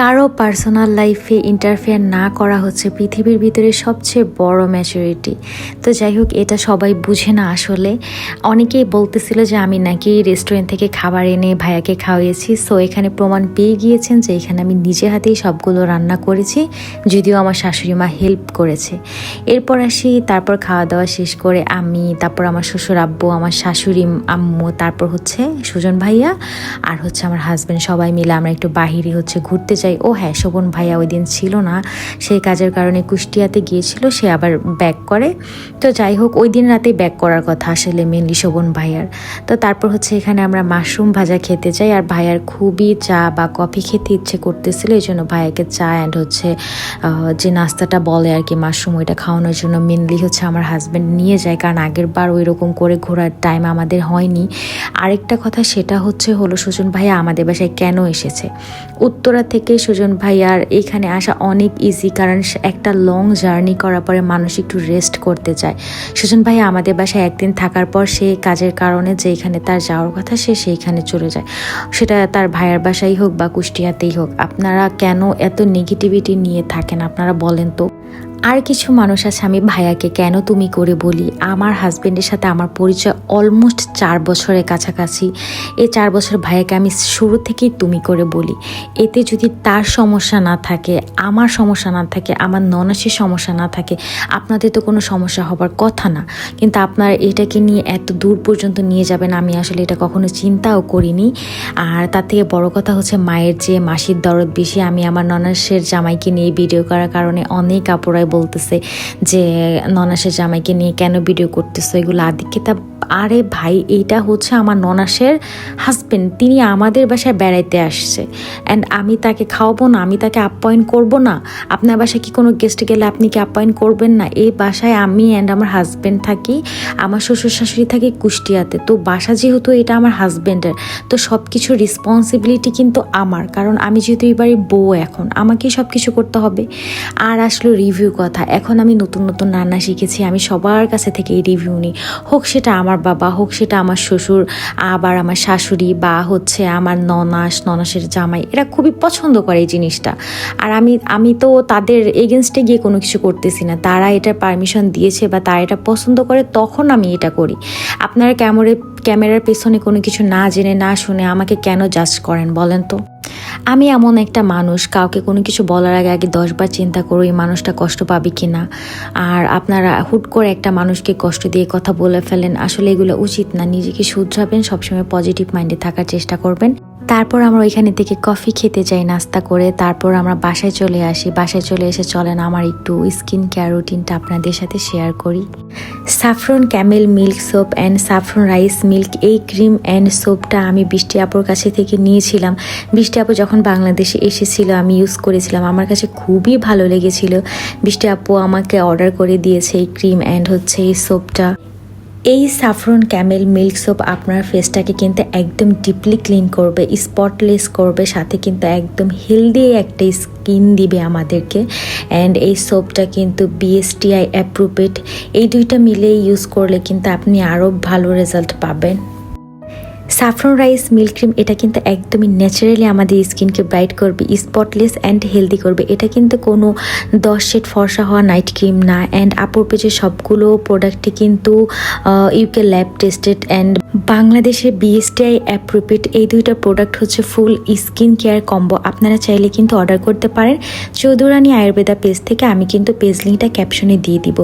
কারও পার্সোনাল লাইফে ইন্টারফেয়ার না করা হচ্ছে পৃথিবীর ভিতরে সবচেয়ে বড় ম্যাচুরিটি তো যাই হোক, এটা সবাই বুঝে না আসলে। অনেকেই বলতেছিল যে আমি নাকি রেস্টুরেন্ট থেকে খাবার এনে ভাইয়াকে খাওয়িয়েছি সো এখানে প্রমাণ পেয়ে গিয়েছেন যে এখানে আমি নিজে হাতেই সবগুলো রান্না করেছি, যদিও আমার শাশুড়ি মা হেল্প করেছে। এরপর আসি, তারপর খাওয়া দাওয়া শেষ করে আমি, তারপর আমার শ্বশুর আব্বু, আমার শাশুড়ি আম্মু, তারপর হচ্ছে সুজন ভাইয়া, আর হচ্ছে আমার হাজব্যান্ড সবাই মিলে আমরা একটু বাহিরে হচ্ছে ঘুরতে যাই। ও হ্যাঁ শোভন ভাইয়া ওই দিন ছিল না। সেই কাজের কারণে কুষ্টিয়াতে গিয়েছিল, সে আবার ব্যাক করে। তো যাই হোক, ওই দিন রাতেই ব্যাক করার কথা আসলে মেনলি শোভন ভাইয়ার। তো তারপর হচ্ছে এখানে আমরা মাশরুম ভাজা খেতে যাই, আর ভাইয়ার খুবই চা বা কফি খেতে ইচ্ছে করতেছিল, এই জন্য ভাইয়াকে চা অ্যান্ড হচ্ছে যে নাস্তাটা বলে আর কি মাশরুম ওইটা খাওয়ানোর জন্য মেনলি হচ্ছে আমার হাজব্যান্ড নিয়ে যায়। কারণ আগের বার ওই রকম করে ঘোরার টাইম আমাদের হয়নি। আরেকটা কথা সেটা হচ্ছে হলো সুজন ভাইয়া আমাদের বাসায় কেন এসেছে? উত্তরা থেকে সুজন ভাই আর এখানে আসা অনেক ইজি কারণ একটা লং জার্নি করার পরে মানুষ একটু রেস্ট করতে চায়। সুজন ভাই আমাদের বাসায় একদিন থাকার পর সে কাজের কারণে যেখানে তার যাওয়ার কথা সে সেইখানে চলে যায়। সেটা তার ভাইয়ার বাসাই হোক বা কুষ্টিয়াতেই হোক, আপনারা কেন এত নেগেটিভিটি নিয়ে থাকেন, আপনারা বলেন তো? আর কিছু মানুষ আছে, আমি ভাইয়াকে কেন তুমি করে বলি? আমার হাজব্যান্ডের সাথে আমার পরিচয় অলমোস্ট চার বছরের কাছাকাছি। এই চার বছর ভাইয়াকে আমি শুরু থেকেই তুমি করে বলি। এতে যদি তার সমস্যা না থাকে, আমার সমস্যা না থাকে, আমার ননাসের সমস্যা না থাকে, আপনাদের তো কোনো সমস্যা হবার কথা না। কিন্তু আপনারা এটাকে নিয়ে এত দূর পর্যন্ত নিয়ে যাবেন, আমি আসলে এটা কখনো চিন্তাও করিনি। আর তার থেকে বড় কথা হচ্ছে মায়ের যে মাসির দরদ বেশি, আমি আমার ননাসের জামাইকে নিয়ে ভিডিও করার কারণে অনেক আপুরাই বলতেছে যে, ননাসের জামাইকে নিয়ে কেন ভিডিও করতেছো? এগুলো আদিক্ষেতা আরে ভাই, এইটা হচ্ছে আমার ননাসের হাজবেন্ড তিনি আমাদের বাসায় বেড়াইতে আসছে। অ্যান্ড আমি তাকে খাওয়াবো না, আমি তাকে আপ্যায়ন করব না। আপনার বাসায় কি কোনো গেস্ট গেলে আপনি কি আপ্যায়ন করবেন না? এই বাসায় আমি অ্যান্ড আমার হাজবেন্ড থাকি, আমার শ্বশুর শাশুড়ি থাকে কুষ্টিয়াতে। তো বাসা যেহেতু এটা আমার হাজবেন্ডের তো সব কিছু রেসপন্সিবিলিটি কিন্তু আমার। কারণ আমি যেহেতু এবারে বউ এখন, আমাকেই সব কিছু করতে হবে। আর আসলো রিভিউ কথা, এখন আমি নতুন নতুন রান্না শিখেছি, আমি সবার কাছে থেকে রিভিউ নিই। হোক সেটা আমার বাবা, হোক সেটা আমার শ্বশুর, আবার আমার শাশুড়ি বা হচ্ছে আমার ননাস, ননাসের জামাই, এরা খুবই পছন্দ করে এই জিনিসটা। আর আমি আমি তো তাদের এগেনস্টে গিয়ে কোনো কিছু করতেছি না। তারা এটা পারমিশন দিয়েছে বা তারা এটা পছন্দ করে, তখন আমি এটা করি। আপনারা ক্যামেরে, ক্যামেরার পেছনে কোনো কিছু না জেনে, না শুনে আমাকে কেন জাজ করেন বলেন তো? আমি এমন একটা মানুষ, কাউকে কোনো কিছু বলার আগে আগে দশবার চিন্তা করো এই মানুষটা কষ্ট পাবে কি না আর আপনারা হুট করে একটা মানুষকে কষ্ট দিয়ে কথা বলে ফেলেন, আসলে এগুলো উচিত না। নিজেকে শুধরাবেন, সবসময় পজিটিভ মাইন্ডে থাকার চেষ্টা করবেন। তারপর আমরা ওইখানে থেকে কফি খেতে যাই, নাস্তা করে। তারপর আমরা বাসায় চলে আসি। বাসায় চলে এসে চলেন, আমার একটু স্কিন কেয়ার রুটিনটা আপনাদের সাথে শেয়ার করি। Saffron camel milk soap and saffron rice milk এই ক্রিম অ্যান্ড সোপটা আমি বৃষ্টি আপুর কাছে থেকে নিয়েছিলাম। বৃষ্টি আপু যখন বাংলাদেশে এসেছিল, আমি ইউজ করেছিলাম। আমার কাছে খুবই ভালো লেগেছিল। বৃষ্টি আপু আমাকে অর্ডার করে দিয়েছে এই ক্রিম অ্যান্ড হচ্ছে এই সোপটা এই সাফরন ক্যামেল মিল্ক সোপ আপনার ফেসটাকে কিন্তু একদম ডিপলি ক্লিন করবে স্পটলেস করবে, সাথে কিন্তু একদম হেলদি একটা স্কিন দিবে আমাদেরকে। অ্যান্ড এই সোপটা কিন্তু বিএসটিআই অ্যাপ্রুভেড এই দুইটা মিলে ইউজ করলে কিন্তু আপনি আরও ভালো রেজাল্ট পাবেন। সাফরন রাইস মিল্ক ক্রিম এটা কিন্তু একদমই ন্যাচারালি আমাদের স্কিনকে ব্রাইট করবে স্পটলেস অ্যান্ড হেলদি করবে। এটা কিন্তু কোনো দশ শেড ফর্সা হওয়া নাইট ক্রিম না। অ্যান্ড আপুর পেজে সবগুলো প্রোডাক্টই কিন্তু ইউকে ল্যাব টেস্টেড অ্যান্ড বাংলাদেশের বিএসটিআই অ্যাপ্রোপ্রিয়েট এই দুইটা প্রোডাক্ট হচ্ছে ফুল স্কিন কেয়ার কম্বো আপনারা চাইলে কিন্তু অর্ডার করতে পারেন। চৌধুরানী আয়ুর্বেদা পেজ থেকে আমি কিন্তু পেজ লিঙ্কটা ক্যাপশনে দিয়ে দিব।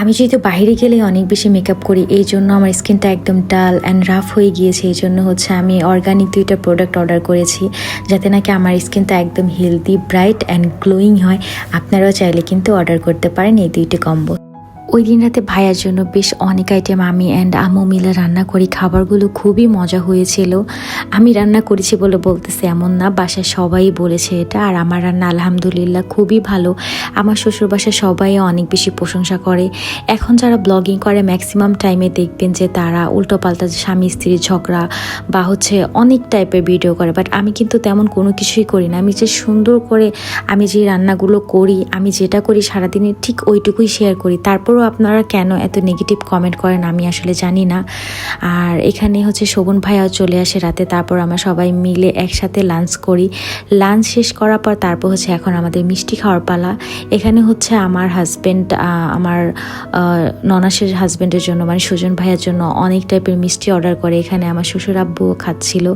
আমি যেহেতু বাইরে গেলে অনেক বেশি মেকআপ করি, এই জন্য আমার স্কিনটা একদম ডাল অ্যান্ড রাফ হয়ে গিয়েছে। এই জন্য হচ্ছে আমি অর্গানিক দুইটা প্রোডাক্ট অর্ডার করেছি, যাতে নাকি আমার স্কিনটা একদম হেলদি ব্রাইট অ্যান্ড গ্লোয়িং হয়। আপনারাও চাইলে কিন্তু অর্ডার করতে পারেন এই দুইটি কম্বো ওই দিন রাতে ভাইয়ার জন্য বেশ অনেক আইটেম আমি অ্যান্ড আমু মিলে রান্না করি। খাবারগুলো খুবই মজা হয়েছিল। আমি রান্না করেছি বলে বলতেছে এমন না, বাসায় সবাই বলেছে এটা। আর আমার রান্না আলহামদুলিল্লাহ খুবই ভালো। আমার শ্বশুর বাসায় সবাই অনেক বেশি প্রশংসা করে। এখন যারা ব্লগিং করে ম্যাক্সিমাম টাইমে দেখবেন যে তারা উল্টোপাল্টা স্বামী স্ত্রীর ঝগড়া বা হচ্ছে অনেক টাইপের ভিডিও করে। বাট আমি কিন্তু তেমন কোনো কিছুই করি না। আমি যে সুন্দর করে আমি যে রান্নাগুলো করি, আমি যেটা করি সারাদিনে ঠিক ওইটুকুই শেয়ার করি। তারপর তারপরও আপনারা কেন এত নেগেটিভ কমেন্ট করেন আমি আসলে জানি না। আর এখানে হচ্ছে শোভন ভাইয়াও চলে আসে রাতে, তারপর আমরা সবাই মিলে একসাথে লাঞ্চ করি। লাঞ্চ শেষ করার পর তারপর হচ্ছে এখন আমাদের মিষ্টি খাওয়ার পালা। এখানে হচ্ছে আমার হাজব্যান্ড আমার ননাসের হাজব্যান্ডের জন্য মানে সুজন ভাইয়ের জন্য অনেক টাইপের মিষ্টি অর্ডার করে। এখানে আমার শ্বশুর আব্বুও খাচ্ছিল।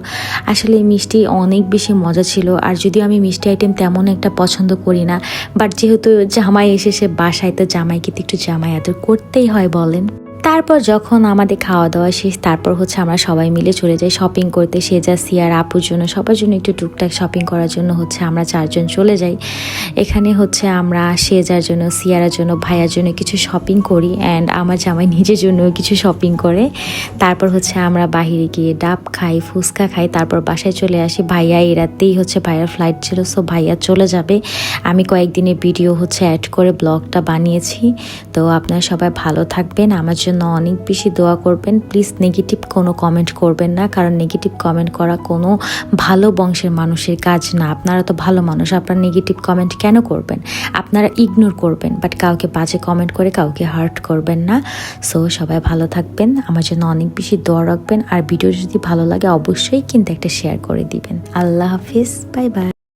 আসলে মিষ্টি অনেক বেশি মজা ছিল। আর যদিও আমি মিষ্টি আইটেম তেমন একটা পছন্দ করি না বাট যেহেতু জামাই এসেছে বাসায়, তো জামাইকে তো একটু জামাই আদর করতেই হয় বলেন। তারপর যখন আমাদের খাওয়া দাওয়া শেষ, তারপর হচ্ছে আমরা সবাই মিলে চলে যাই শপিং করতে। সেজা সিয়ার আপুর জন্য, সবার জন্য একটু টুকটাক শপিং করার জন্য হচ্ছে আমরা চারজন চলে যাই। এখানে হচ্ছে আমরা সেজার জন্য, সিয়ারার জন্য, ভাইয়ার জন্য কিছু শপিং করি অ্যান্ড আমার জামাই নিজের জন্য কিছু শপিং করে। তারপর হচ্ছে আমরা বাহিরে গিয়ে ডাব খাই, ফুচকা খাই, তারপর বাসায় চলে আসি। ভাইয়া এই রাতেই হচ্ছে ভাইয়ার ফ্লাইট ছিল সো ভাইয়া চলে যাবে। আমি কয়েকদিনের ভিডিও হচ্ছে অ্যাড করে ব্লগটা বানিয়েছি। তো আপনারা সবাই ভালো থাকবেন। আমার জন্য অনেক বেশি দোয়া করবেন। প্লিজ নেগেটিভ কোনো কমেন্ট করবেন না, কারণ নেগেটিভ কমেন্ট করা কোনো ভালো বংশের মানুষের কাজ না। আপনারা তো ভালো মানুষ, আপনারা নেগেটিভ কমেন্ট কেন করবেন? আপনারা ইগনোর করবেন বাট কাউকে বাজে কমেন্ট করে কাউকে হার্ট করবেন না। সো সবাই ভালো থাকবেন, আমার জন্য অনেক বেশি দোয়া রাখবেন, আর ভিডিও যদি ভালো লাগে অবশ্যই কিন্তু একটা শেয়ার করে দিবেন। আল্লাহ হাফিজ বাই বাই